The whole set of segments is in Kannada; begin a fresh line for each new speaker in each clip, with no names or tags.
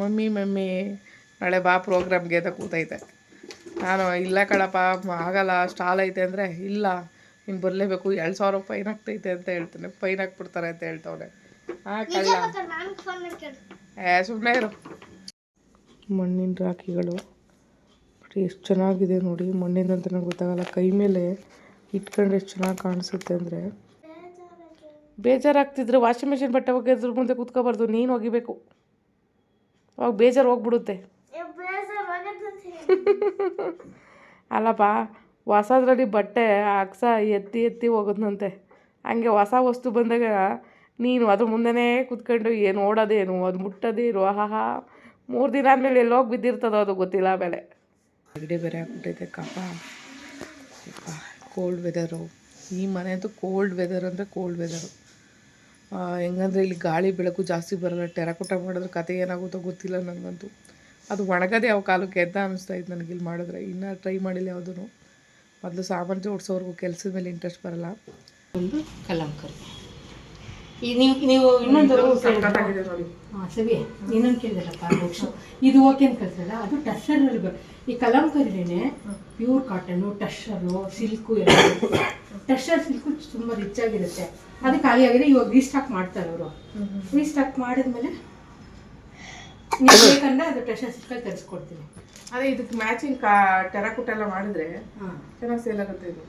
ಮಮ್ಮಿ ಮಮ್ಮಿ ನಾಳೆ ಬಾ ಪ್ರೋಗ್ರಾಮ್ಗೆ ಅಂತ ಕೂತೈತೆ. ನಾನು ಇಲ್ಲ ಕಣಪ್ಪ ಆಗಲ್ಲ ಸ್ಟಾಲ್ ಐತೆ ಅಂದರೆ ಇಲ್ಲ ನೀನು ಬರಲೇಬೇಕು ಎರಡು ಸಾವಿರ ಫೈನ್ ಆಗ್ತೈತೆ ಅಂತ ಹೇಳ್ತಾನೆ. ಫೈನ್ ಹಾಕ್ಬಿಡ್ತಾರೆ ಅಂತ ಹೇಳ್ತವ್ನೆ. ಹಾಂ
ನಾನು ಫೋನ್ ಮಾಡ್ಕೊಂಡು
ಏ ಸುಮ್ಮನೆ ಇರು. ಮಣ್ಣಿನ ರಾಖಿಗಳು. ಎಷ್ಟು ಚೆನ್ನಾಗಿದೆ ನೋಡಿ. ಮಣ್ಣಿಂದ ಅಂತ ನಂಗೆ ಗೊತ್ತಾಗಲ್ಲ. ಕೈ ಮೇಲೆ ಇಟ್ಕೊಂಡ್ರೆ ಎಷ್ಟು ಚೆನ್ನಾಗಿ ಕಾಣಿಸುತ್ತೆ ಅಂದರೆ. ಬೇಜಾರಾಗ್ತಿದ್ರೆ ವಾಷಿಂಗ್ ಮೆಷಿನ್ ಬಟ್ಟೆ ಒಗೆದ್ರ ಮುಂದೆ ಕೂತ್ಕೋಬಾರ್ದು. ನೀನು ಒಗಿಬೇಕು. ಅವಾಗ ಬೇಜಾರು ಹೋಗ್ಬಿಡುತ್ತೆ. ಅಲ್ಲಪ್ಪ ಹೊಸದ್ರಲ್ಲಿ ಬಟ್ಟೆ ಅಕ್ಸ ಎತ್ತಿ ಎತ್ತಿ ಹೋಗೋದಂತೆ ಹಂಗೆ ಹೊಸ ವಸ್ತು ಬಂದಾಗ ನೀನು ಅದ್ರ ಮುಂದೆನೇ ಕೂತ್ಕೊಂಡು ಏನು ಓಡೋದೇನು ಅದು ಮುಟ್ಟೋದೇನು ಆಹಾ ಮೂರು ದಿನ ಆದಮೇಲೆ ಎಲ್ಲೋಗಿ ಬಿದ್ದಿರ್ತದೋ ಅದು ಗೊತ್ತಿಲ್ಲ ಆಮೇಲೆ ನೆಗಡಿ ಬೇರೆ ಆಗ್ಬಿಟ್ಟೈತೆ ಕಪ್ಪ. ಕೋಲ್ಡ್ ವೆದರು ಈ ಮನೆ ಅಂತೂ ಕೋಲ್ಡ್ ವೆದರ್ ಅಂದರೆ ಕೋಲ್ಡ್ ವೆದರು ಹೆಂಗಂದ್ರೆ ಇಲ್ಲಿ ಗಾಳಿ ಬೆಳಕು ಜಾಸ್ತಿ ಬರಲ್ಲ. ಟೆರಕೋಟ ಮಾಡಿದ್ರೆ ಕತೆ ಏನಾಗುತ್ತೋ ಗೊತ್ತಿಲ್ಲ ನನಗಂತೂ ಅದು ಒಣಗದೆ ಯಾವ ಕಾಲಕ್ಕೆ ಎದ್ದ ಅನ್ನಿಸ್ತಾ ಇತ್ತು ನನಗೆ ಇಲ್ಲಿ ಮಾಡಿದ್ರೆ. ಇನ್ನೂ ಟ್ರೈ ಮಾಡಿಲ್ಲ ಯಾವುದೂ ಮೊದಲು ಸಾಮಾನು ಜೋಡಿಸೋರ್ಗು ಕೆಲಸದ ಮೇಲೆ ಇಂಟ್ರೆಸ್ಟ್ ಬರಲ್ಲ.
ಒಂದು ಕಲಂಕರಿ. ಈ ನೀವು ನೀವು ಇನ್ನೊಂದು ಸವಿ ಇನ್ನೊಂದು ಕೇಳಿದಲ್ಲಪ್ಪ ಬುಕ್ಸು ಇದು ಓಕೆ ಅಂತ ಕಲ್ಸಲ್ಲ ಅದು ಟಸ್ಸರಲ್ಲಿ ಬರ್ ಈ ಕಲಂಕರಿನೇ ಪ್ಯೂರ್ ಕಾಟನ್ ಟಶ್ಶರು ಸಿಲ್ಕು ಎಲ್ಲ. ಟಶ್ಶರ್ ಸಿಲ್ಕು ತುಂಬ ರಿಚ್ ಆಗಿರುತ್ತೆ. ಅದು ಖಾಲಿ ಆಗಿದೆ. ಇವಾಗ ರೀಸ್ಟಾಕ್ ಮಾಡ್ತಾರೆ ಅವರು. ರೀಸ್ಟಾಕ್ ಮಾಡಿದ್ಮೇಲೆ ನೀವು ಬೇಕಂದ್ರೆ ಅದು ಟಶರ್ ಸಿಲ್ಕಲ್ಲಿ ತರಿಸ್ಕೊಡ್ತೀನಿ.
ಅದೇ ಇದಕ್ಕೆ ಮ್ಯಾಚಿಂಗ್ ಕಾ ಟೆರಕೋಟ ಎಲ್ಲ ಮಾಡಿದ್ರೆ
ಹಾಂ.
ಚೆನ್ನಾಗಿ ಸೇಲ್ ಆಗುತ್ತೆ ಇದು.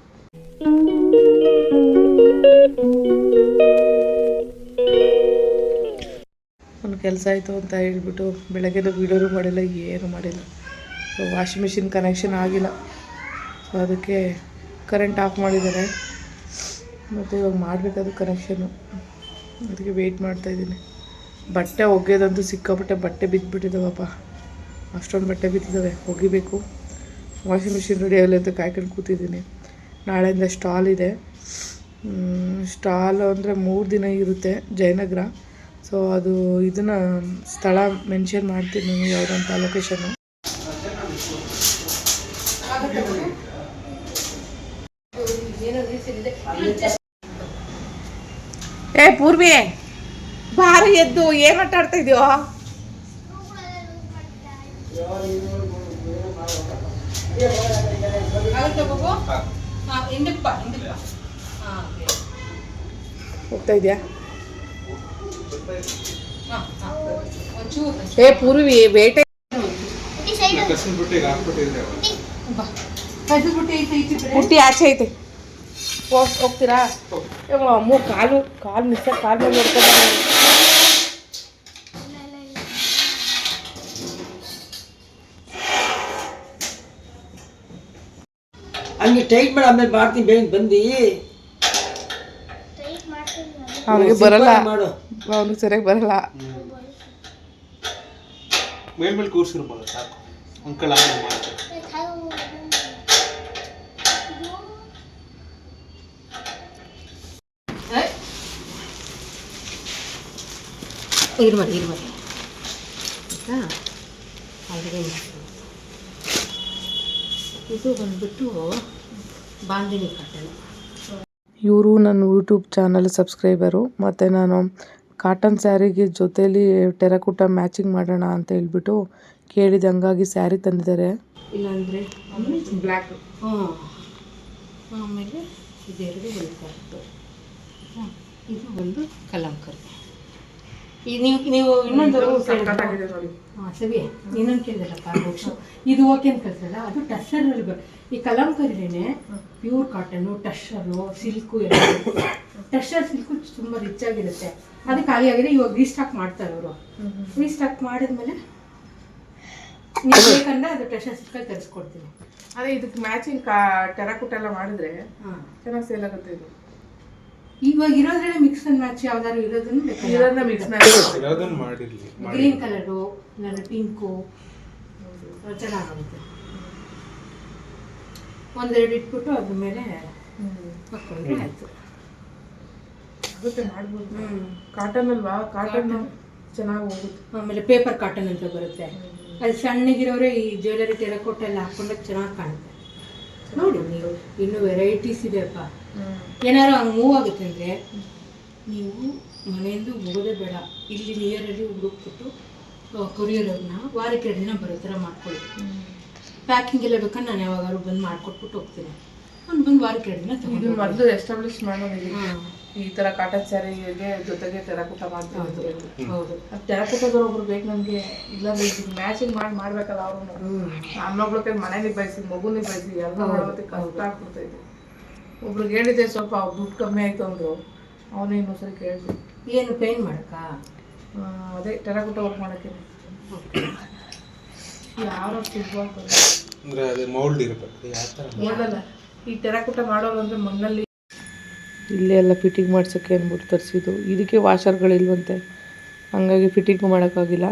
ಒಂದು ಕೆಲಸ ಆಯಿತು ಅಂತ ಹೇಳ್ಬಿಟ್ಟು ಬೆಳಗ್ಗೆದು ಬಿಡೋರು ಮಾಡಿಲ್ಲ, ಏನು ಮಾಡಿಲ್ಲ. ಸೊ ವಾಷಿಂಗ್ ಮಿಷಿನ್ ಕನೆಕ್ಷನ್ ಆಗಿಲ್ಲ. ಸೊ ಅದಕ್ಕೆ ಕರೆಂಟ್ ಆಫ್ ಮಾಡಿದ್ದಾರೆ. ಮತ್ತು ಇವಾಗ ಮಾಡಬೇಕದು ಕನೆಕ್ಷನ್ನು ಅದಕ್ಕೆ ವೆಯ್ಟ್ ಮಾಡ್ತಾಯಿದ್ದೀನಿ ಬಟ್ಟೆ ಒಗೆಯೋದಂತೂ ಸಿಕ್ಕಾಪಟ್ಟೆ ಬಟ್ಟೆ ಬಿದ್ದುಬಿಟ್ಟಿದ್ದಾವಪ್ಪ ಅಷ್ಟೊಂದು ಬಟ್ಟೆ ಬಿದ್ದಿದ್ದಾವೆ, ಒಗಿಬೇಕು. ವಾಷಿಂಗ್ ಮಿಷಿನ್ ರೆಡಿ ಆಗಲಿ ಅಂತ ಕಾಯ್ಕೊಂಡು ಕೂತಿದ್ದೀನಿ. ನಾಳೆಯಿಂದ ಸ್ಟಾಲ್ ಇದೆ. ಸ್ಟಾಲ್ ಅಂದರೆ ಮೂರು ದಿನ ಇರುತ್ತೆ ಜಯನಗರ. ಸೊ ಅದು ಇದನ್ನು ಸ್ಥಳ ಮೆನ್ಷನ್ ಮಾಡ್ತೀನಿ ಯಾವುದಂತ ಲೊಕೇಶನ್ನು ಏ ಪೂರ್ವಿ ಭಾರಿ ಎದ್ದು ಏನು ಆಟ ಆಡ್ತಾ ಇದೆಯೋ?
ಹಿಂದಪ್ಪ ಬಾಬು
ಹೋಗ್ತಾ ಇದೆಯಾ? ಏ ಪೂರ್ವಿ ಬೇಟೆ
ಬುಟ್ಟಿ
ಆಚೆ ಐತೆ. ಹೋಗ್ ಹೋಗ್ತೀರಾ? ಅಮ್ಮ ಕಾಲು ಕಾಲು ಮಿಸ್ ಕಾಲು ಮೇಲೆ ನೋಡ್ಕೊಂಡು
ಹಂಗೆ ಟೈಟ್ ಮಾಡಿ ಆಮೇಲೆ ಮಾಡ್ತೀನಿ ಬೇಗ ಬಂದು.
ಅವನಿಗೆ ಬರಲ್ಲ. ಅವನಿಗೆ ಸರಿಯಾಗಿ ಬರಲ್ಲ.
ಮೇಲ್ ಮೇಲೆ ಕೂರ್ಸಿರ್ಬೋದು ಸಾಕು. ಅಂಕಲ್ ಆಮೇಲೆ ಮಾಡ್ತಾರೆ
ಆಯ್ತಾ? ಅಲ್ಲಿಗೆ ಇದು ಬಂದ್ಬಿಟ್ಟು ಬಾಂದಿನಿ ಕಾಟನ್
ಇವರು ನನ್ನ ಯೂಟ್ಯೂಬ್ ಚಾನಲ್ ಸಬ್ಸ್ಕ್ರೈಬರು, ಮತ್ತು ನಾನು ಕಾಟನ್ ಸ್ಯಾರಿಗೆ ಜೊತೇಲಿ ಟೆರಕುಟ ಮ್ಯಾಚಿಂಗ್ ಮಾಡೋಣ ಅಂತ ಹೇಳ್ಬಿಟ್ಟು ಕೇಳಿದ ಹಂಗಾಗಿ ಸ್ಯಾರಿ ತಂದಿದ್ದಾರೆ.
ಇಲ್ಲಾಂದರೆ
ಬ್ಲ್ಯಾಕ್
ಆಮೇಲೆ ಇದೆರಡು ಇದು ಒಂದು ಕಲಂಕರಿ. ಈ ನೀವು ನೀವು ಇನ್ನೊಂದು ಸವಿ ಇನ್ನೊಂದು ಕೇಳಿದಲ್ಲಪ್ಪ ಬುಕ್ಸು ಇದು ಓಕೆ ಅಂತ ಕಳ್ಸಲ್ಲ ಅದು ಟಶರ್ ಬರ್ ಈ ಕಲಂಕರಿನೇ ಪ್ಯೂರ್ ಕಾಟನ್ನು ಟಸ್ಸರು ಸಿಲ್ಕು ಎಲ್ಲ. ಟಸ್ಸರ್ ಸಿಲ್ಕು ತುಂಬ ರಿಚ್ ಆಗಿರುತ್ತೆ. ಅದು ಖಾಲಿ ಆಗಿದೆ ಇವಾಗ ರೀಸ್ಟಾಕ್ ಮಾಡ್ತಾರೆ ಅವರು. ರೀಸ್ಟಾಕ್ ಮಾಡಿದ್ಮೇಲೆ ನೀವು ಬೇಕಂದ್ರೆ ಅದು ಟಸ್ಸರ್ ಸಿಲ್ಕಲ್ಲಿ ತರಿಸ್ಕೊಡ್ತೀನಿ.
ಅದೇ ಇದಕ್ಕೆ ಮ್ಯಾಚಿಂಗ್ ಕಾ ಟೆರಾಕುಟ ಎಲ್ಲ ಮಾಡಿದ್ರೆ
ಹಾಂ.
ಚೆನ್ನಾಗಿ ಸೇಲ್ ಆಗುತ್ತೆ ಇದು.
ಇವಾಗ ಇರೋದ್ರಲ್ಲೇ ಮಿಕ್ಸ್ ಅಂಡ್ ಮ್ಯಾಚ್ ಯಾವ್ದಾದ್ರು ಇರೋದನ್ನ
ಇದನ್ನ ಮಿಕ್ಸ್
ಯಾವ್ದನ್ನ ಮಾಡಿರ್ಲಿ
ಗ್ರೀನ್ ಕಲರು ಇಲ್ಲ ಪಿಂಕು ಚೆನ್ನಾಗುತ್ತೆ ಒಂದೆರಡು ಇಟ್ಬಿಟ್ಟು ಅದ್ರ ಮೇಲೆ ಹಾಕೊಂಡ್ರೆ ಆಯ್ತು.
ಆಗುತ್ತೆ ಮಾಡ್ಬೋದು.
ಹ್ಮ್.
ಕಾಟನ್ ಅಲ್ವಾ? ಕಾಟನ್ ಚೆನ್ನಾಗಿ ಹೋಗುತ್ತೆ.
ಆಮೇಲೆ ಪೇಪರ್ ಕಾಟನ್ ಅಂತ ಬರುತ್ತೆ. ಅದು ಸಣ್ಣಗಿರೋರೆ ಈ ಜ್ಯುವೆಲರಿ ಟೆರಕೋಟ್ ಕೊಟ್ಟೆಲ್ಲ ಹಾಕೊಂಡಾಗ ಚೆನ್ನಾಗಿ ಕಾಣುತ್ತೆ. ನೋಡಿ ನೀವು ಇನ್ನೂ ವೆರೈಟೀಸ್ ಇದೆಯಪ್ಪ. ಏನಾರು ಹಂಗೆ ಮೂವ್ ಆಗುತ್ತೆ ಅಂದರೆ ನೀವು ಮನೆಯಿಂದ ಹೋಗೋದೇ ಬೇಡ. ಇಲ್ಲಿ ನಿಯರಲ್ಲಿ ಹುಡುಕ್ಬಿಟ್ಟು ಕೊರಿಯರ್ ಅವ್ರನ್ನ ವಾರಕ್ಕೆ ಎರಡು ದಿನ ಬರೋ ಥರ ಮಾಡ್ಕೊಳ್ಳಿ. ಪ್ಯಾಕಿಂಗ್ ಎಲ್ಲ ಬೇಕಾದ್ರೆ ನಾನು ಯಾವಾಗಾದ್ರು ಬಂದು ಮಾಡ್ಕೊಟ್ಬಿಟ್ಟು ಹೋಗ್ತೀನಿ. ಅವ್ನು ಬಂದು ವಾರಕ್ಕೆ ಎರಡು ದಿನ
ಎಸ್ಟಾಬ್ಲಿಷ್ ಮಾಡೋದಿಲ್ಲ
ಹಾಂ.
ಈ ತರ ಕಾಟನ್ ಸ್ಯಾರಿಗೆ ಜೊತೆಗೆ ಟೆರಾಕೋಟ ಮಾಡ್ತೀವಿ
ಹೌದು.
ಅದು ಟೆರಾಕೋಟದವ್ರು ಒಬ್ರು ಬೇಕು ನಮಗೆ ಇಲ್ಲಾಂದ್ರೆ ಮ್ಯಾಚಿಂಗ್ ಮಾಡಿ ಮಾಡ್ಬೇಕಲ್ಲ ಅವ್ರು
ಹ್ಞೂ
ಕೈ ಮನೆ ನಿಭಾಯಿಸಿ ಮಗು ನಿಭಾಯಿಸಿ ಎಲ್ಲ ಮಾಡೋದಕ್ಕೆ ಕಷ್ಟ ಆಗ್ಬಿಡ್ತೈತೆ. ಒಬ್ರಿಗೆ ಹೇಳಿದ್ದೆ ಸ್ವಲ್ಪ ಅವ್ರು ದುಡ್ಡು ಕಮ್ಮಿ ಆಯ್ತು ಅಂದ್ರು ಅವನೇ ಇನ್ನೊಂದ್ಸರಿ ಕೇಳಿದೆ
ಏನು ಪೇಂಟ್ ಮಾಡಕ್ಕ?
ಅದೇ ಟೆರಾಕೋಟ ವರ್ಕ್ ಮಾಡಕ್ಕೆ. ಯಾರೋ ಸಿಗ್ಬಾರ್ದು
ಅಂದ್ರೆ ಅದೇ ಮೌಲ್ಡ್ ಇರಬೇಕು. ಯಾವ ಥರ
ಅಲ್ಲ. ಈ ಟೆರಾಕೋಟ ಮಾಡೋರು ಅಂದ್ರೆ ಮಣ್ಣಲ್ಲಿ ಇಲ್ಲೇ ಎಲ್ಲ ಫಿಟ್ಟಿಂಗ್ ಮಾಡ್ಸೋಕ್ಕೆ ಅಂದ್ಬಿಟ್ಟು ತರಿಸಿದ್ದು. ಇದಕ್ಕೆ ವಾಷರ್ಗಳಿಲ್ವಂತೆ ಹಂಗಾಗಿ ಫಿಟ್ಟಿಂಗ್ ಮಾಡೋಕ್ಕಾಗಿಲ್ಲ.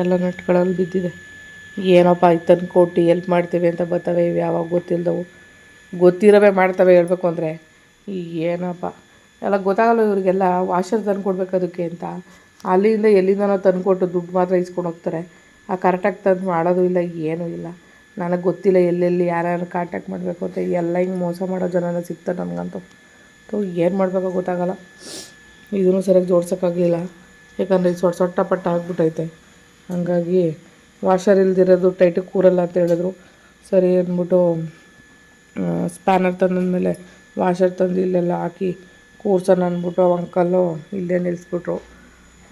ಎಲ್ಲ ನಟ್ಗಳಲ್ಲಿ ಬಿದ್ದಿದೆ. ಏನಪ್ಪ ತಂದು ಕೊಟ್ಟು ಎಲ್ಪ್ ಮಾಡ್ತೇವೆ ಅಂತ ಬರ್ತವೆ, ಇವು ಯಾವಾಗ ಗೊತ್ತಿಲ್ಲದವು ಗೊತ್ತಿರವೇ ಮಾಡ್ತವೆ ಹೇಳ್ಬೇಕು ಅಂದರೆ. ಏನಪ್ಪ. ಎಲ್ಲ ಗೊತ್ತಾಗಲ್ಲ ಇವರಿಗೆಲ್ಲ ವಾಷರ್ ತಂದು ಕೊಡ್ಬೇಕು ಅದಕ್ಕೆ ಅಂತ. ಅಲ್ಲಿಂದ ಎಲ್ಲಿಂದನೋ ತಂದು ಕೊಟ್ಟು ದುಡ್ಡು ಮಾತ್ರ ಇಸ್ಕೊಂಡು ಹೋಗ್ತಾರೆ. ಆ ಕರೆಕ್ಟಾಗಿ ತಂದು ಮಾಡೋದು ಇಲ್ಲ, ಏನೂ ಇಲ್ಲ. ನನಗೆ ಗೊತ್ತಿಲ್ಲ ಎಲ್ಲೆಲ್ಲಿ ಯಾರ್ಯಾರು ಕಾಂಟ್ಯಾಕ್ಟ್ ಮಾಡಬೇಕು ಅಂತ. ಎಲ್ಲ ಹಿಂಗೆ ಮೋಸ ಮಾಡೋ ಜನನ ಸಿಗ್ತಾರೆ ನನಗಂತೂ ತೋ, ಏನು ಮಾಡಬೇಕೋ ಗೊತ್ತಾಗಲ್ಲ. ಇದನ್ನು ಸರಿಯಾಗಿ ಜೋಡ್ಸೋಕ್ಕಾಗಲಿಲ್ಲ ಯಾಕಂದರೆ ಇದು ಸೊಟ್ಟ ಸೊಟ್ಟ ಪಟ್ಟ ಆಗ್ಬಿಟ್ಟೈತೆ. ಹಂಗಾಗಿ ವಾಷರ್ ಇಲ್ದಿರೋದು ಟೈಟಿಗೆ ಕೂರಲ್ಲ ಅಂತ ಹೇಳಿದ್ರು. ಸರಿ ಅಂದ್ಬಿಟ್ಟು ಸ್ಪ್ಯಾನರ್ ತಂದಂದಮೇಲೆ ವಾಷರ್ ತಂದು ಇಲ್ಲೆಲ್ಲ ಹಾಕಿ ಕೂರ್ಸೋಣ ಅಂದ್ಬಿಟ್ಟು ಅವ ಅಂಕಲ್ಲು ಇಲ್ಲೇ ನಿಲ್ಲಿಸ್ಬಿಟ್ರು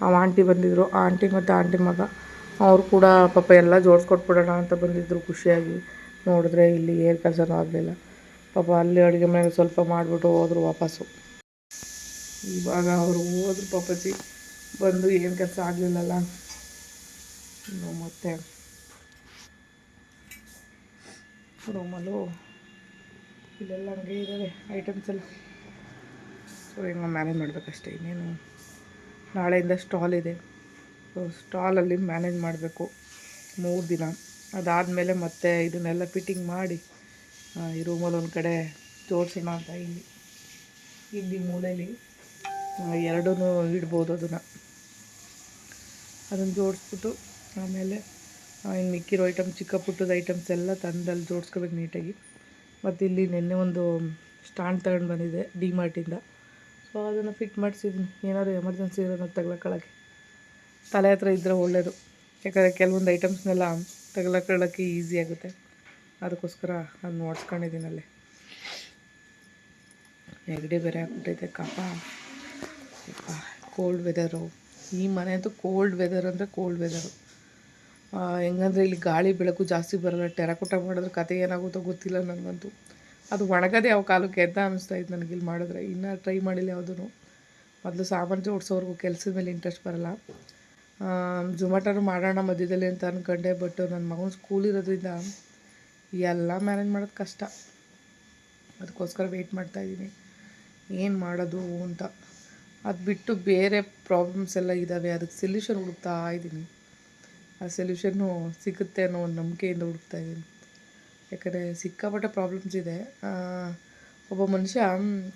ಆ ಆಂಟಿ ಬಂದಿದ್ದರು ಆಂಟಿ ಮತ್ತು ಆಂಟಿ ಮಗ. ಅವ್ರು ಕೂಡ ಪಾಪ ಎಲ್ಲ ಜೋಡಿಸ್ಕೊಟ್ಬಿಡೋಣ ಅಂತ ಬಂದಿದ್ದರು ಖುಷಿಯಾಗಿ. ನೋಡಿದ್ರೆ ಇಲ್ಲಿ ಏನು ಕೆಲಸನೂ ಆಗಲಿಲ್ಲ. ಪಾಪ ಅಲ್ಲಿ ಅಡುಗೆ ಮನೆಗೆ ಸ್ವಲ್ಪ ಮಾಡಿಬಿಟ್ಟು ಹೋದರು ವಾಪಸ್ಸು. ಇವಾಗ ಅವರು ಹೋದ್ರು ಪಾಪಜಿ. ಬಂದು ಏನು ಕೆಲಸ ಆಗಲಿಲ್ಲಲ್ಲ. ಮತ್ತೆ ರೂಮಲ್ಲೂ ಇಲ್ಲೆಲ್ಲ ಹಂಗೆ ಇದ್ದಾವೆ ಐಟಮ್ಸ್ ಎಲ್ಲ. ಸೊ ಹಿಂಗೆ ಮ್ಯಾನೇಜ್ ಮಾಡಬೇಕಷ್ಟೇ, ಇನ್ನೇನು. ನಾಳೆಯಿಂದ ಸ್ಟಾಲ್ ಇದೆ. ಸ್ಟಾಲಲ್ಲಿ ಮ್ಯಾನೇಜ್ ಮಾಡಬೇಕು. ಮೂರು ದಿನ. ಅದಾದಮೇಲೆ ಮತ್ತೆ ಇದನ್ನೆಲ್ಲ ಫಿಟ್ಟಿಂಗ್ ಮಾಡಿ ಈ ರೂಮಲ್ಲಿ ಒಂದು ಕಡೆ ಜೋಡಿಸೋಣ ಅಂತ ಇಲ್ಲಿ. ಇಲ್ಲಿ ಮೂಲೆಯಲ್ಲಿ ಎರಡೂ ಇಡ್ಬೋದು ಅದನ್ನು. ಅದನ್ನು ಜೋಡಿಸ್ಬಿಟ್ಟು, ಆಮೇಲೆ ಇನ್ನು ಮಿಕ್ಕಿರೋ ಐಟಮ್ ಚಿಕ್ಕ ಪುಟ್ಟದ ಐಟಮ್ಸ್ ಎಲ್ಲ ತಂದಲ್ಲಿ ಜೋಡಿಸ್ಕೋಬೇಕು ನೀಟಾಗಿ. ಮತ್ತು ಇಲ್ಲಿ ನಿನ್ನೆ ಒಂದು ಸ್ಟ್ಯಾಂಡ್ ತಗೊಂಡು ಬಂದಿದೆ ಡಿ ಮಾರ್ಟಿಂದ ಸೊ ಅದನ್ನು ಫಿಟ್ ಮಾಡಿಸಿದ್ದೀನಿ ಏನಾದರೂ ಎಮರ್ಜೆನ್ಸಿ ಇರೋದನ್ನ ತಗೊಳಕ್ಕೆ ತಲೆ ಹತ್ರ ಇದ್ದರೆ ಒಳ್ಳೆಯದು ಯಾಕಂದರೆ ಕೆಲವೊಂದು ಐಟಮ್ಸ್ನೆಲ್ಲ ತಗೊಳಕೊಳ್ಳೋಕ್ಕೆ ಈಸಿ ಆಗುತ್ತೆ. ಅದಕ್ಕೋಸ್ಕರ ನಾನು ನೋಡ್ಸ್ಕೊಂಡಿದ್ದೀನಿ ಅಲ್ಲೇ ನೆಗಡಿ ಬೇರೆ ಆಗ್ಬಿಟ್ಟೈತೆ ಕಫ ಕೋಲ್ಡ್ ವೆದರು ಈ ಮನೆ ಅಂತೂ ಕೋಲ್ಡ್ ವೆದರ್ ಅಂದರೆ ಕೋಲ್ಡ್ ವೆದರು ಹೆಂಗಂದ್ರೆ ಇಲ್ಲಿ ಗಾಳಿ ಬೆಳಕು ಜಾಸ್ತಿ ಬರಲ್ಲ. ಟೆರಕೋಟ ಮಾಡಿದ್ರೆ ಕತೆ ಏನಾಗುತ್ತೋ ಗೊತ್ತಿಲ್ಲ ನನಗಂತೂ ಅದು ಒಣಗದೆ ಯಾವ ಕಾಲಕ್ಕೆ ಕೆದ್ದ ಅನ್ನಿಸ್ತಾ ಇತ್ತು ನನಗೆ ಇಲ್ಲಿ ಮಾಡಿದ್ರೆ. ಇನ್ನೂ ಟ್ರೈ ಮಾಡಿಲ್ಲ ಯಾವುದೂ ಮೊದಲು ಸಾಮಾನು ಜೋಡಿಸೋರ್ಗು ಕೆಲಸದ ಮೇಲೆ ಇಂಟ್ರೆಸ್ಟ್ ಬರಲ್ಲ. ಜೊಮ್ಯಾಟೋನು ಮಾಡೋಣ ಮಧ್ಯದಲ್ಲಿ ಅಂತ ಅಂದ್ಕೊಂಡೆ ಬಟ್ ನನ್ನ ಮಗನ ಸ್ಕೂಲ್ ಇರೋದ್ರಿಂದ ಎಲ್ಲ ಮ್ಯಾನೇಜ್ ಮಾಡೋದು ಕಷ್ಟ. ಅದಕ್ಕೋಸ್ಕರ ವೆಯ್ಟ್ ಮಾಡ್ತಾಯಿದ್ದೀನಿ ಏನು ಮಾಡೋದು ಅಂತ. ಅದು ಬಿಟ್ಟು ಬೇರೆ ಪ್ರಾಬ್ಲಮ್ಸ್ ಎಲ್ಲ ಇದ್ದಾವೆ ಅದಕ್ಕೆ ಸೊಲ್ಯೂಷನ್ ಹುಡುಕ್ತಾ ಇದ್ದೀನಿ. ಆ ಸೊಲ್ಯೂಷನ್ನು ಸಿಗುತ್ತೆ ಅನ್ನೋ ಒಂದು ನಂಬಿಕೆಯಿಂದ ಹುಡುಕ್ತಾ ಇದ್ದೀನಿ. ಯಾಕಂದರೆ ಸಿಕ್ಕಾಪಟ್ಟೆ ಪ್ರಾಬ್ಲಮ್ಸ್ ಇದೆ. ಒಬ್ಬ ಮನುಷ್ಯ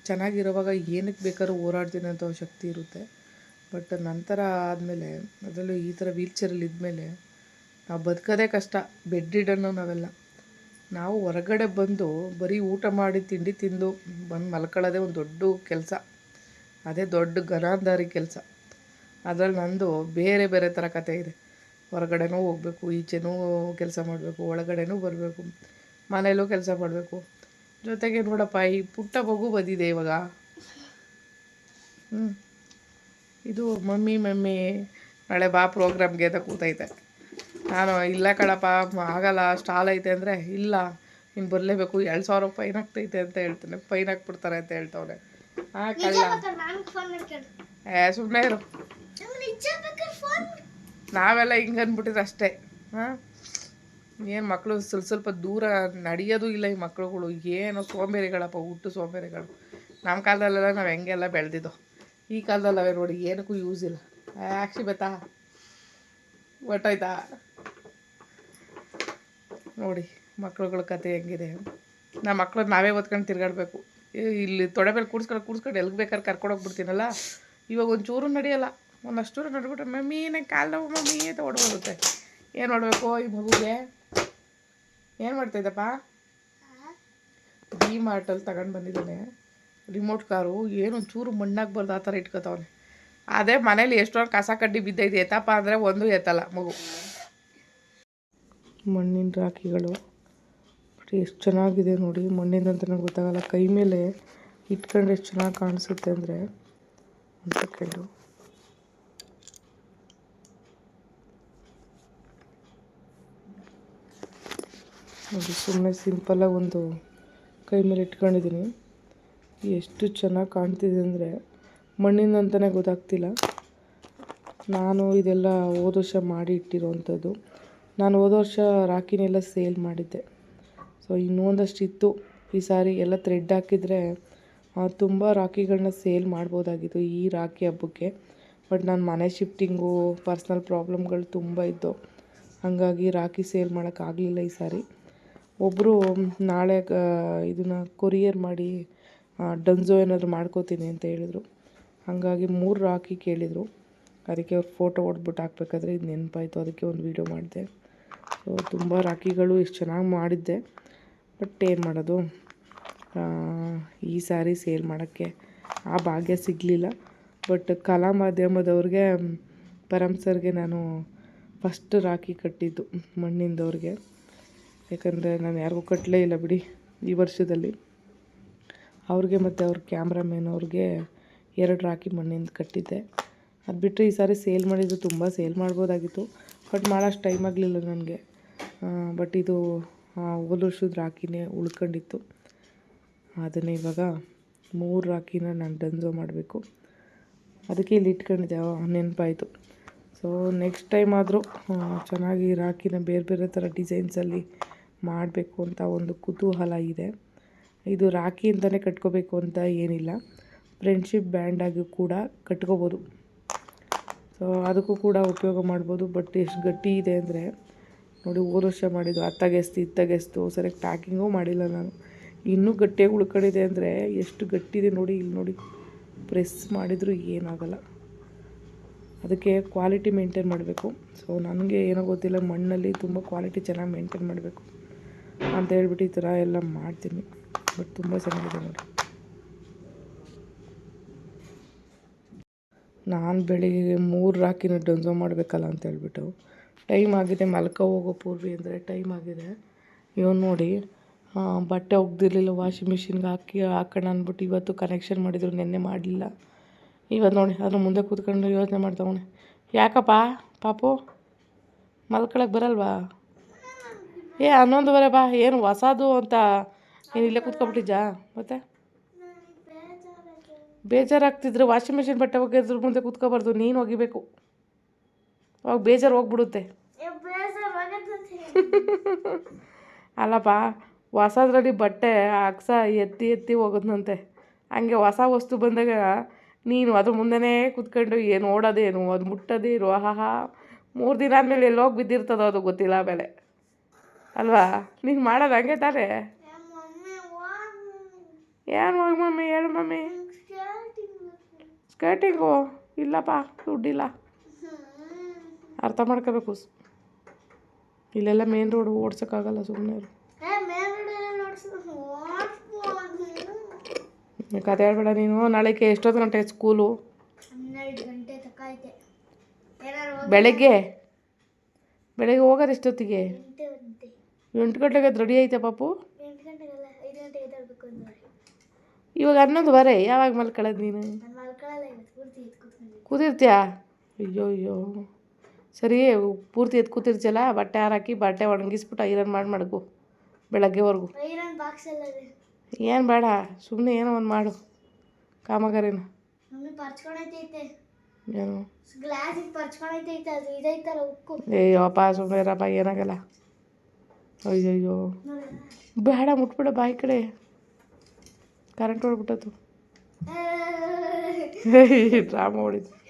ಚೆನ್ನಾಗಿರೋವಾಗ ಏನಕ್ಕೆ ಬೇಕಾದ್ರೂ ಓಡಾಡ್ತೀನಿ ಅಂತ ಶಕ್ತಿ ಇರುತ್ತೆ. ಬಟ್ ನಂತರ ಆದಮೇಲೆ, ಅದರಲ್ಲೂ ಈ ಥರ ವೀಲ್ಚೇರಲ್ಲಿ ಚೇರಲ್ಲಿ ಇದ್ಮೇಲೆ ನಾವು ಬದುಕೋದೇ ಕಷ್ಟ ಬೆಡ್ ರಿಡನ್ನು ನಾವೆಲ್ಲ. ನಾವು ಹೊರಗಡೆ ಬಂದು ಬರೀ ಊಟ ಮಾಡಿ ತಿಂಡಿ ತಿಂದು ಬಂದು ಮಲ್ಕೊಳ್ಳೋದೇ ಒಂದು ದೊಡ್ಡ ಕೆಲಸ. ಅದೇ ದೊಡ್ಡ ಗನಾಂಧಾರಿ ಕೆಲಸ. ಅದರಲ್ಲಿ ನಂದು ಬೇರೆ ಬೇರೆ ಥರ ಕತೆ ಇದೆ. ಹೊರಗಡೆನೂ ಹೋಗಬೇಕು, ಈಚೆನೂ ಕೆಲಸ ಮಾಡಬೇಕು, ಒಳಗಡೆನೂ ಬರಬೇಕು ಮನೇಲೂ ಕೆಲಸ ಮಾಡಬೇಕು. ಜೊತೆಗೆ ನೋಡಪ್ಪ, ಈ ಪುಟ್ಟ ಮಗು ಬಂದಿದೆ ಇವಾಗ. ಹ್ಞೂ ಇದು ಮಮ್ಮಿ ಮಮ್ಮಿ ನಾಳೆ ಬಾ ಪ್ರೋಗ್ರಾಮ್ಗೆ ಅಂತ ಕೂತೈತೆ. ನಾನು ಇಲ್ಲ ಕಣಪ್ಪ ಆಗಲ್ಲ ಸ್ಟಾಲ್ ಐತೆ ಅಂದರೆ ಇಲ್ಲ ನೀನು ಬರಲೇಬೇಕು ಎರಡು ಸಾವಿರ ಫೈನ್ ಆಗ್ತೈತೆ ಅಂತ ಹೇಳ್ತಾನೆ ಫೈನ್ ಹಾಕ್ಬಿಡ್ತಾರೆ ಅಂತ ಹೇಳ್ತವ್ರೆ ಆ ಕಳ್ಳ. ಏ ಸುಮ್ಮನೆ ಇರು. ನಾವೆಲ್ಲ ಹಿಂಗೆ ಅಂದ್ಬಿಟ್ಟಿದ್ರೆ ಅಷ್ಟೇ. ಹಾಂ? ಏನು ಮಕ್ಕಳು ಸ್ವಲ್ಪ ಸ್ವಲ್ಪ ದೂರ ನಡೆಯೋದು ಇಲ್ಲ ಈ ಮಕ್ಕಳುಗಳು ಏನು ಸೋಂಬೇರಿಗಳಪ್ಪ ಹುಟ್ಟು ಸೋಂಬೇರಿಗಳು. ನಮ್ಮ ಕಾಲದಲ್ಲೆಲ್ಲ ನಾವು ಹೆಂಗೆಲ್ಲ ಬೆಳೆದಿದ್ದು. ಈ ಕಾಲದಲ್ಲವೇ ನೋಡಿ ಏನಕ್ಕೂ ಯೂಸ್ ಇಲ್ಲ. ಆಕ್ಷಿ ಬತ್ತಾ ಒಟ್ಟಾಯ್ತಾ ನೋಡಿ ಮಕ್ಳುಗಳ ಕತೆ ಹೆಂಗಿದೆ. ನಮ್ಮ ಮಕ್ಳು ನಾವೇ ಓದ್ಕೊಂಡು ತಿರ್ಗಾಡಬೇಕು. ಇಲ್ಲಿ ತೊಡೆ ಮೇಲೆ ಕೂಡ್ಸ್ಕೊಂಡು ಕೂಡ್ಸ್ಕೊಂಡು ಎಲ್ಗೆ ಬೇಕಾದ್ರೆ ಕರ್ಕೊಂಡೋಗ್ಬಿಡ್ತೀನಲ್ಲ ಇವಾಗ ಒಂಚೂರು ನಡೆಯಲ್ಲ. ಒಂದಷ್ಟು ನಡ್ಬಿಟ್ರೆ ಮಮ್ಮೀನೇ ಕಾಲು ನೋವು ಮಮ್ಮಿ ಅಂತ ಹೊಡ್ಬೋಗುತ್ತೆ ಏನು ಮಾಡಬೇಕು ಈ ಮಗುಗೆ? ಏನು ಮಾಡ್ತಾಯಿದ್ದಪ್ಪ ಡಿ ಮಾರ್ಟಲ್ಲಿ ತಗೊಂಡು ಬಂದಿದ್ದಾನೆ. ರಿಮೋಟ್ ಕಾರು ಏನು ಒಂಚೂರು ಮಣ್ಣಾಗಬಾರ್ದು ಆ ಥರ ಇಟ್ಕೋತಾವನೆ. ಅದೇ ಮನೇಲಿ ಎಷ್ಟೊಂದು ಕಸ ಕಡ್ಡಿ ಬಿದ್ದೈತೆ, ಎತ್ತಪ್ಪ ಅಂದರೆ ಒಂದು ಎತ್ತಲ್ಲ ಮಗು. ಮಣ್ಣಿನ ರಾಖಿಗಳು ಎಷ್ಟು ಚೆನ್ನಾಗಿದೆ ನೋಡಿ, ಮಣ್ಣಿಂದ ಅಂತ ನಂಗೆ ಗೊತ್ತಾಗಲ್ಲ. ಕೈ ಮೇಲೆ ಇಟ್ಕೊಂಡ್ರೆ ಎಷ್ಟು ಚೆನ್ನಾಗಿ ಕಾಣಿಸುತ್ತೆ ಅಂದರೆ ಒಂದು ನೋಡಿ ಸುಮ್ಮನೆ ಸಿಂಪಲ್ಲಾಗಿ ಒಂದು ಕೈ ಮೇಲೆ ಇಟ್ಕೊಂಡಿದ್ದೀನಿ ಎಷ್ಟು ಚೆನ್ನಾಗಿ ಕಾಣ್ತಿದೆ ಅಂದರೆ ಮಣ್ಣಿಂದ ಅಂತಲೇ ಗೊತ್ತಾಗ್ತಿಲ್ಲ. ನಾನು ಇದೆಲ್ಲ ಹೋದ ವರ್ಷ ಮಾಡಿ ಇಟ್ಟಿರೋವಂಥದ್ದು. ನಾನು ಹೋದ ವರ್ಷ ರಾಖಿನೆಲ್ಲ ಸೇಲ್ ಮಾಡಿದ್ದೆ. ಸೊ ಇನ್ನೂ ಒಂದಷ್ಟು ಇತ್ತು. ಈ ಸಾರಿ ಎಲ್ಲ ಥ್ರೆಡ್ ಹಾಕಿದರೆ ತುಂಬ ರಾಖಿಗಳನ್ನ ಸೇಲ್ ಮಾಡ್ಬೋದಾಗಿತ್ತು ಈ ರಾಖಿ ಹಬ್ಬಕ್ಕೆ. ಬಟ್ ನಾನು ಮನೆ ಶಿಫ್ಟಿಂಗು ಪರ್ಸ್ನಲ್ ಪ್ರಾಬ್ಲಮ್ಗಳು ತುಂಬ ಇದ್ದವು ಹಾಗಾಗಿ ರಾಖಿ ಸೇಲ್ ಮಾಡೋಕ್ಕಾಗಲಿಲ್ಲ ಈ ಸಾರಿ. ಒಬ್ಬರು ನಾಳೆ ಇದನ್ನು ಕೊರಿಯರ್ ಮಾಡಿ ಡನ್ಝೋ ಏನಾದರೂ ಮಾಡ್ಕೋತೀನಿ ಅಂತ ಹೇಳಿದರು. ಹಾಗಾಗಿ ಮೂರು ರಾಕಿ ಕೇಳಿದರು. ಅದಕ್ಕೆ ಅವ್ರು ಫೋಟೋ ಹೊಡೆದ್ಬಿಟ್ಟು ಹಾಕ್ಬೇಕಾದ್ರೆ ಇದು ನೆನಪಾಯಿತು, ಅದಕ್ಕೆ ಒಂದು ವೀಡಿಯೋ ಮಾಡಿದೆ. ಸೊ ತುಂಬ ರಾಕಿಗಳು ಇಷ್ಟು ಚೆನ್ನಾಗಿ ಮಾಡಿದ್ದೆ. ಬಟ್ ಏನು ಮಾಡೋದು? ಈ ಸಾರಿ ಸೇಲ್ ಮಾಡೋಕ್ಕೆ ಆ ಭಾಗ್ಯ ಸಿಗಲಿಲ್ಲ. ಬಟ್ ಕಲಾ ಮಾಧ್ಯಮದವ್ರಿಗೆ ಪರಮ್ ಸರ್ಗೆ ನಾನು ಫಸ್ಟ್ ರಾಕಿ ಕಟ್ಟಿದ್ದು ಮಣ್ಣಿಂದವ್ರಿಗೆ. ಯಾಕಂದರೆ ನಾನು ಯಾರಿಗೂ ಕಟ್ಟಲೇ ಇಲ್ಲ ಬಿಡಿ ಈ ವರ್ಷದಲ್ಲಿ. ಅವ್ರಿಗೆ ಮತ್ತು ಅವ್ರ ಕ್ಯಾಮ್ರಾಮ್ಯಾನ್ ಅವ್ರಿಗೆ ಎರಡು ರಾಕಿ ಮಣ್ಣಿಂದ ಕಟ್ಟಿದ್ದೆ. ಅದು ಬಿಟ್ಟರೆ ಈ ಸಾರಿ ಸೇಲ್ ಮಾಡಿದ್ದು ತುಂಬ ಸೇಲ್ ಮಾಡ್ಬೋದಾಗಿತ್ತು. ಬಟ್ ಮಾಡೋಷ್ಟು ಟೈಮ್ ಆಗಲಿಲ್ಲ ನನಗೆ. ಬಟ್ ಇದು ಹೋದ ವರ್ಷದ ರಾಕಿನೇ ಉಳ್ಕೊಂಡಿತ್ತು. ಅದನ್ನೇ ಇವಾಗ ಮೂರು ರಾಕಿನ ನಾನು ಡನ್ಸೋ ಮಾಡಬೇಕು. ಅದಕ್ಕೆ ಇಲ್ಲಿ ಇಟ್ಕೊಂಡಿದ್ದೆ ನೆನಪಾಯಿತು. ಸೊ ನೆಕ್ಸ್ಟ್ ಟೈಮ್ ಆದರೂ ಚೆನ್ನಾಗಿ ರಾಕಿನ ಬೇರೆ ಬೇರೆ ಥರ ಡಿಸೈನ್ಸಲ್ಲಿ ಮಾಡಬೇಕು ಅಂತ ಒಂದು ಕುತೂಹಲ ಇದೆ. ಇದು ರಾಖಿ ಅಂತಲೇ ಕಟ್ಕೋಬೇಕು ಅಂತ ಏನಿಲ್ಲ. ಫ್ರೆಂಡ್ಶಿಪ್ ಬ್ಯಾಂಡಾಗಿ ಕೂಡ ಕಟ್ಕೋಬೋದು. ಸೊ ಅದಕ್ಕೂ ಕೂಡ ಉಪಯೋಗ ಮಾಡ್ಬೋದು. ಬಟ್ ಎಷ್ಟು ಗಟ್ಟಿ ಇದೆ ಅಂದರೆ, ನೋಡಿ ಹೋದ ವರ್ಷ ಮಾಡಿದ್ದು ಅತ್ತಾಗೆಸ್ತು ಇತ್ತಾಗೆಸ್ತು ಸರಿಯಾಗಿ ಪ್ಯಾಕಿಂಗೂ ಮಾಡಿಲ್ಲ ನಾನು. ಇನ್ನೂ ಗಟ್ಟಿಯಾಗಿ ಉಳ್ಕೊಂಡಿದೆ ಅಂದರೆ ಎಷ್ಟು ಗಟ್ಟಿದೆ ನೋಡಿ, ಇಲ್ಲಿ ನೋಡಿ. ಪ್ರೆಸ್ ಮಾಡಿದರೂ ಏನಾಗಲ್ಲ. ಅದಕ್ಕೆ ಕ್ವಾಲಿಟಿ ಮೇಂಟೈನ್ ಮಾಡಬೇಕು. ಸೊ ನನಗೆ ಏನೋ ಗೊತ್ತಿಲ್ಲ, ಮಣ್ಣಲ್ಲಿ ತುಂಬ ಕ್ವಾಲಿಟಿ ಚೆನ್ನಾಗಿ ಮೇಂಟೈನ್ ಮಾಡಬೇಕು. ಅಂತ ಹೇಳ್ಬಿಟ್ಟು ಈ ಥರ ಎಲ್ಲ ಮಾಡ್ತೀನಿ. ಬಟ್ ತುಂಬ ಚೆನ್ನಾಗಿದೆ ನೋಡಿ. ನಾನು ಬೆಳಿಗ್ಗೆ ಮೂರು ರಾಕಿನ ಡೊನ್ಸೋ ಮಾಡಬೇಕಲ್ಲ ಅಂತ ಹೇಳ್ಬಿಟ್ಟು, ಟೈಮ್ ಆಗಿದೆ ಮಲ್ಕ ಹೋಗೋ ಪೂರ್ವಿ ಅಂದರೆ ಟೈಮ್ ಆಗಿದೆ. ಇವನು ನೋಡಿ ಬಟ್ಟೆ ಒಗ್ದಿರಲಿಲ್ಲ ವಾಷಿಂಗ್ ಮಿಷಿನ್ಗೆ ಹಾಕಿ ಹಾಕೋಣ ಅಂದ್ಬಿಟ್ಟು ಇವತ್ತು ಕನೆಕ್ಷನ್ ಮಾಡಿದ್ರು, ನಿನ್ನೆ ಮಾಡಲಿಲ್ಲ. ಇವತ್ತು ನೋಡಿ, ಅದ್ರ ಮುಂದೆ ಕೂತ್ಕೊಂಡು ಯೋಚನೆ ಮಾಡ್ತಾವಣೆ ಯಾಕಪ್ಪ, ಪಾಪು ಮಲ್ಕೊಳಕ್ಕೆ ಬರಲ್ವಾ? ಏ, ಹನ್ನೊಂದುವರೆ ಬಾ, ಏನು ಹೊಸದು ಅಂತ ನೀನು ಇಲ್ಲೇ ಮತ್ತೆ? ಬೇಜಾರಾಗ್ತಿದ್ರೆ ವಾಷಿಂಗ್ ಮೆಷಿನ್ ಬಟ್ಟೆ ಒಗೆದ್ರ ಮುಂದೆ ಕೂತ್ಕೋಬಾರ್ದು, ನೀನು ಒಗಿಬೇಕು. ಅವಾಗ ಬೇಜಾರು ಹೋಗ್ಬಿಡುತ್ತೆ. ಅಲ್ಲಪ್ಪ, ಹೊಸದ್ರಲ್ಲಿ ಬಟ್ಟೆ ಅಕ್ಸ ಎತ್ತಿ ಎತ್ತಿ ಹೋಗೋದಂತೆ ಹಂಗೆ ಹೊಸ ವಸ್ತು ಬಂದಾಗ ನೀನು ಅದ್ರ ಮುಂದೆನೇ ಕೂತ್ಕೊಂಡು ಏನು ಓಡೋದೇನು, ಅದು ಮುಟ್ಟೋದೇನು ಆಹಾ ಮೂರು ದಿನ ಆದಮೇಲೆ ಎಲ್ಲೋಗಿ ಬಿದ್ದಿರ್ತದೋ ಅದು ಗೊತ್ತಿಲ್ಲ ಆಮೇಲೆ. ಅಲ್ವಾ? ನೀನು ಮಾಡೋದು ಹಂಗೆ ತಾನೇ? ಏನು ಹೋಗಿ ಮಮ್ಮಿ? ಹೇಳು ಮಮ್ಮಿ. ಸ್ಕರ್ಟಿಂಗು ಇಲ್ಲಪ್ಪ ದುಡ್ಡಿಲ್ಲ. ಅರ್ಥ ಮಾಡ್ಕೋಬೇಕು. ಇಲ್ಲೆಲ್ಲ ಮೇನ್ ರೋಡ್ ಓಡ್ಸೋಕ್ಕಾಗಲ್ಲ ಸುಮ್ಮನೆ ಕತೆ ಹೇಳ್ಬೇಡ ನೀನು. ನಾಳೆಗೆ ಎಷ್ಟೊತ್ತು ಗಂಟೆ ಸ್ಕೂಲು ಬೆಳಗ್ಗೆ? ಬೆಳಗ್ಗೆ ಹೋಗೋದು ಎಷ್ಟೊತ್ತಿಗೆ? ಎಂಟು ಗಂಟೆಗೆ ರೆಡಿ ಐತೆ ಪಾಪು
ಎಂಟು ಗಂಟೆಗೆಲ್ಲ ಐದು ಗಂಟೆಗೆ ಎದ್ದೇಳ್ಬೇಕು ಅಂದ್ರೆ
ಇವಾಗ ಹನ್ನೊಂದು ಬರೇ ಯಾವಾಗ ಮಲ್ಕೊಳ್ಳೋದು ನೀನು? ಕೂತಿರ್ತೀಯಾ? ಅಯ್ಯೋ ಅಯ್ಯೋ ಸರಿ ಪೂರ್ತಿ ಎದ್ದು ಕೂತಿರ್ತಿಯಲ್ಲ ಬಟ್ಟೆ ಹಾರಾಕಿ ಬಟ್ಟೆ ಒಣಗಿಸ್ಬಿಟ್ಟು ಐರನ್ ಮಾಡಿ ಮಡಗು ಬೆಳಗ್ಗೆವರೆಗೂ. ಏನು ಬೇಡ ಸುಮ್ಮನೆ ಏನೋ ಒಂದು ಮಾಡು ಕಾಮಗಾರಿನ. ಏನು? ಅಯ್ಯೋಪ್ಪ ಸುಮ್ಮನೆ ಇರಪ್ಪ ಏನಾಗಲ್ಲ. ಅಯ್ಯಯ್ಯೋ. ಬೇಡ ಮುಟ್ಬಿಡ ಬಾಯಿ ಕಡೆ. ಕರೆಂಟ್ ಹೊಡ್ಬಿಟ್ಟದು ಡ್ರಾಮ ಹೊಡಿತು.